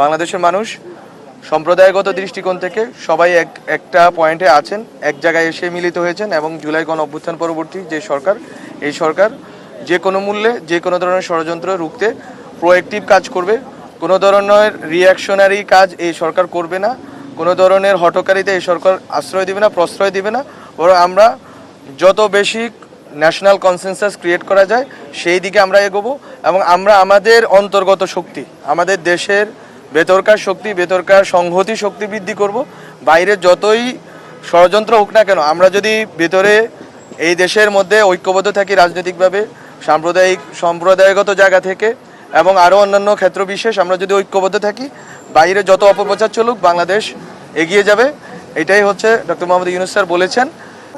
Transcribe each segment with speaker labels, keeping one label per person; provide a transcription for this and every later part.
Speaker 1: বাংলাদেশের মানুষ সম্প্রদায়গত দৃষ্টিকোণ থেকে সবাই এক, একটা পয়েন্টে আছেন, এক জায়গায় এসে মিলিত হয়েছেন এবং জুলাই গণ অভ্যুত্থান পরবর্তী যে সরকার, এই সরকার যে কোনো মূল্যে, যে কোনো ধরনের ষড়যন্ত্র রুখতে প্রোয়েক্টিভ কাজ করবে। কোনো ধরনের রিয়াকশনারি কাজ এই সরকার করবে না। কোনো ধরনের হটকারিতে এই সরকার আশ্রয় দিবে না, প্রশ্রয় দিবে না। বরং আমরা যত বেশি ন্যাশনাল কনসেনসাস ক্রিয়েট করা যায়, সেই দিকে আমরা এগোবো এবং আমরা আমাদের অন্তর্গত শক্তি, আমাদের দেশের ভেতরকার শক্তি, বেতরকার সংহতি শক্তি বৃদ্ধি করব। বাইরে যতই ষড়যন্ত্র হোক না কেন, আমরা যদি ভেতরে এই দেশের মধ্যে ঐক্যবদ্ধ থাকি রাজনৈতিকভাবে, সাম্প্রদায়িক, সম্প্রদায়গত জায়গা থেকে, এবং আরও অন্যান্য ক্ষেত্র বিশেষ, আমরা যদি ঐক্যবদ্ধ থাকি, বাইরে যত অপপ্রচার চলুক, বাংলাদেশ এগিয়ে যাবে। এটাই হচ্ছে ডক্টর মোহাম্মদ ইউনুস স্যার বলেছেন,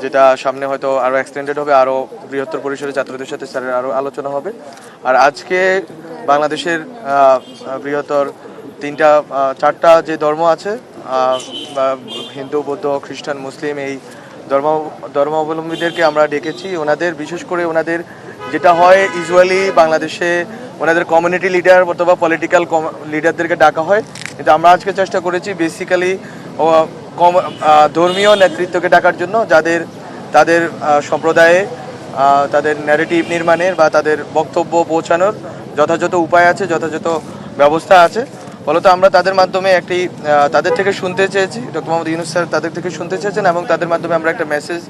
Speaker 1: যেটা সামনে হয়তো আরও এক্সটেন্ডেড হবে, আরও বৃহত্তর পরিসরে ছাত্রদের সাথে স্যারের আরও আলোচনা হবে। আর আজকে বাংলাদেশের বৃহত্তর তিনটা চারটা যে ধর্ম আছে হিন্দু, বৌদ্ধ, খ্রিস্টান, মুসলিম, এই ধর্ম, ধর্মাবলম্বীদেরকে আমরা ডেকেছি। ওনাদের, বিশেষ করে ওনাদের যেটা হয় ইউজুয়ালি বাংলাদেশে ওনাদের কমিউনিটি লিডার অথবা পলিটিক্যাল লিডারদেরকে ডাকা হয়। কিন্তু আমরা আজকে চেষ্টা করেছি বেসিক্যালি ধর্মীয় নেতৃত্বকে ডাকার জন্য যাদের, তাদের সম্প্রদায়ে তাদের ন্যারেটিভ নির্মাণের বা তাদের বক্তব্য পৌঁছানোর যথাযথ উপায় আছে, যথাযথ ব্যবস্থা আছে। ফলত আমরা তাদের মাধ্যমে একটি তাদের থেকে শুনতে চেয়েছি, ডক্টর মোহাম্মদ ইউনুস স্যার তাদের থেকে শুনতে চেয়েছেন এবং তাদের মাধ্যমে আমরা একটা মেসেজ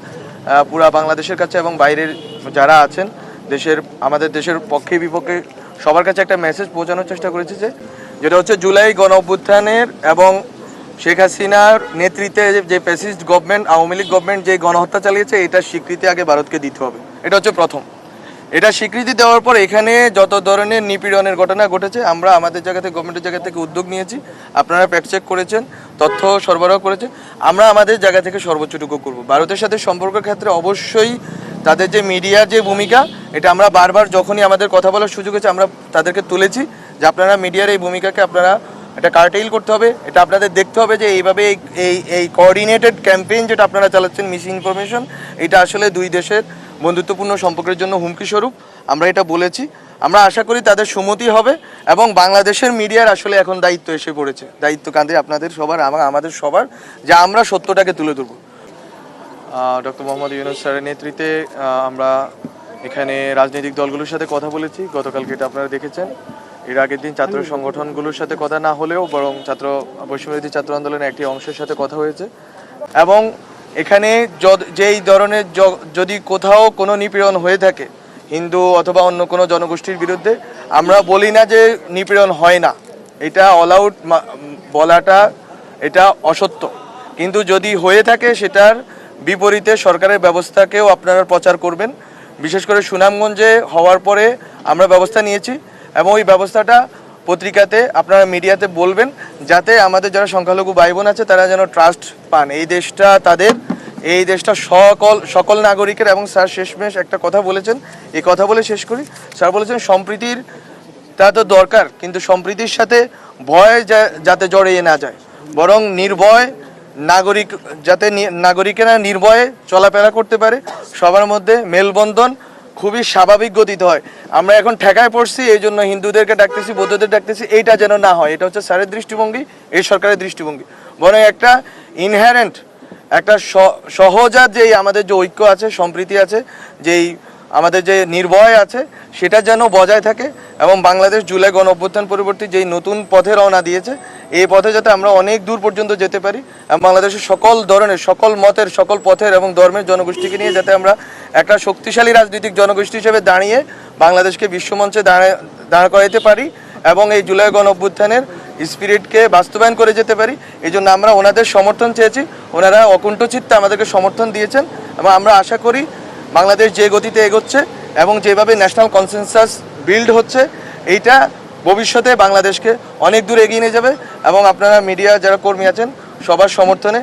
Speaker 1: পুরা বাংলাদেশের কাছে এবং বাইরের যারা আছেন, দেশের, আমাদের দেশের পক্ষে বিপক্ষে সবার কাছে একটা মেসেজ পৌঁছানোর চেষ্টা করেছি যে, যেটা হচ্ছে জুলাই গণ অভ্যুত্থানের এবং শেখ হাসিনার নেতৃত্বে যে- fascist government Awami League government যে গণহত্যা চালিয়েছে এটার স্বীকৃতি আগে ভারতকে দিতে হবে। এটা হচ্ছে প্রথম। এটা স্বীকৃতি দেওয়ার পর এখানে যত ধরনের নিপীড়নের ঘটনা ঘটেছে, আমরা আমাদের জায়গা থেকে গভর্নমেন্টের জায়গা থেকে উদ্যোগ নিয়েছি। আপনারা ফ্যাক্ট চেক করেছেন, তথ্য সরবরাহ করেছেন। আমরা আমাদের জায়গা থেকে সর্বোচ্চটুকু করব। ভারতের সাথে সম্পর্কের ক্ষেত্রে অবশ্যই তাদের যে মিডিয়ার যে ভূমিকা, এটা আমরা বারবার যখনই আমাদের কথা বলার সুযোগ হয়েছে, আমরা তাদেরকে তুলেছি যে আপনারা মিডিয়ার এই ভূমিকাকে আপনারা এটা কার্টেইল করতে হবে। এটা আপনাদের দেখতে হবে যে এইভাবে এই- এই এই কোঅর্ডিনেটেড ক্যাম্পেইন যেটা আপনারা চালাচ্ছেন মিস ইনফরমেশন এটা আসলে দুই দেশের বন্ধুত্বপূর্ণ সম্পর্কের জন্য হুমকি স্বরূপ আমরা এটা বলেছি। আমরা আশা করি তাদের সুমতি হবে এবং বাংলাদেশের মিডিয়ার আসলে এখন দায়িত্ব এসে পড়েছে। দায়িত্ব কাঁধে আপনাদের সবার এবং আমাদের সবার যে আমরা সত্যটাকে তুলে ধরবো। ডক্টর মোহাম্মদ ইউনুস স্যারের নেতৃত্বে আমরা এখানে রাজনৈতিক দলগুলোর সাথে কথা বলেছি। গতকালকে এটা আপনারা দেখেছেন। এর আগের দিন ছাত্র সংগঠনগুলোর সাথে কথা না হলেও বরং ছাত্র বৈষম্যবিরোধী ছাত্র আন্দোলনের একটি অংশের সাথে কথা হয়েছে। এবং এখানে যেই ধরনের যদি কোথাও কোনো নিপীড়ন হয়ে থাকে, হিন্দু অথবা অন্য কোনো জনগোষ্ঠীর বিরুদ্ধে, আমরা বলি না যে নিপীড়ন হয় না। এটা অল আউট বলাটা, এটা অসত্য। কিন্তু যদি হয়ে থাকে, সেটার বিপরীতে সরকারের ব্যবস্থাকেও আপনারা প্রচার করবেন। বিশেষ করে সুনামগঞ্জে হওয়ার পরে আমরা ব্যবস্থা নিয়েছি এবং ওই ব্যবস্থাটা পত্রিকাতে আপনারা মিডিয়াতে বলবেন, যাতে আমাদের যারা সংখ্যালঘু ভাই বোন আছে, তারা যেন ট্রাস্ট পান। এই দেশটা তাদের এই দেশটা সকল সকল নাগরিকের, এবং স্যার শেষমেশ একটা কথা বলেছেন, এই কথা বলে শেষ করি। স্যার বলেছেন, সম্প্রীতির তা তো দরকার, কিন্তু সম্প্রীতির সাথে ভয় যাতে জড়িয়ে না যায়। বরং নির্ভয় নাগরিক, যাতে নাগরিকেরা নির্ভয়ে চলাফেরা করতে পারে, সবার মধ্যে মেলবন্ধন খুবই স্বাভাবিক গতিতে হয়। আমরা এখন ঠেকায় পড়ছি, এই জন্য হিন্দুদেরকে ডাকতেছি, বৌদ্ধদের ডাকতেছি, এইটা যেন না হয়। এটা হচ্ছে স্যারের দৃষ্টিভঙ্গি, এই সরকারের দৃষ্টিভঙ্গি। বরং একটা ইনহারেন্ট একটা সহজাত যেই আমাদের যে ঐক্য আছে, সম্প্রীতি আছে, যেই আমাদের যে নির্ভয় আছে, সেটা যেন বজায় থাকে এবং বাংলাদেশ জুলাই গণ অভ্যুত্থান পরবর্তী যেই নতুন পথে রওনা দিয়েছে, এই পথে যাতে আমরা অনেক দূর পর্যন্ত যেতে পারি এবং বাংলাদেশের সকল ধরনের, সকল মতের, সকল পথের এবং ধর্মের জনগোষ্ঠীকে নিয়ে যাতে আমরা একটা শক্তিশালী রাজনৈতিক জনগোষ্ঠী হিসেবে দাঁড়িয়ে বাংলাদেশকে বিশ্বমঞ্চে দাঁড়া, দাঁড় করাইতে পারি এবং এই জুলাই গণ অভ্যুত্থানের স্পিরিটকে বাস্তবায়ন করে যেতে পারি এই জন্য আমরা ওনাদের সমর্থন চেয়েছি। ওনারা অকুণ্ঠ চিত্তে আমাদেরকে সমর্থন দিয়েছেন এবং আমরা আশা করি বাংলাদেশ যে গতিতে এগোচ্ছে এবং যেভাবে ন্যাশনাল কনসেনসাস বিল্ড হচ্ছে, এইটা ভবিষ্যতে বাংলাদেশকে অনেক দূর এগিয়ে নিয়ে যাবে এবং আপনারা মিডিয়া যারা কর্মী আছেন, সবার সমর্থনে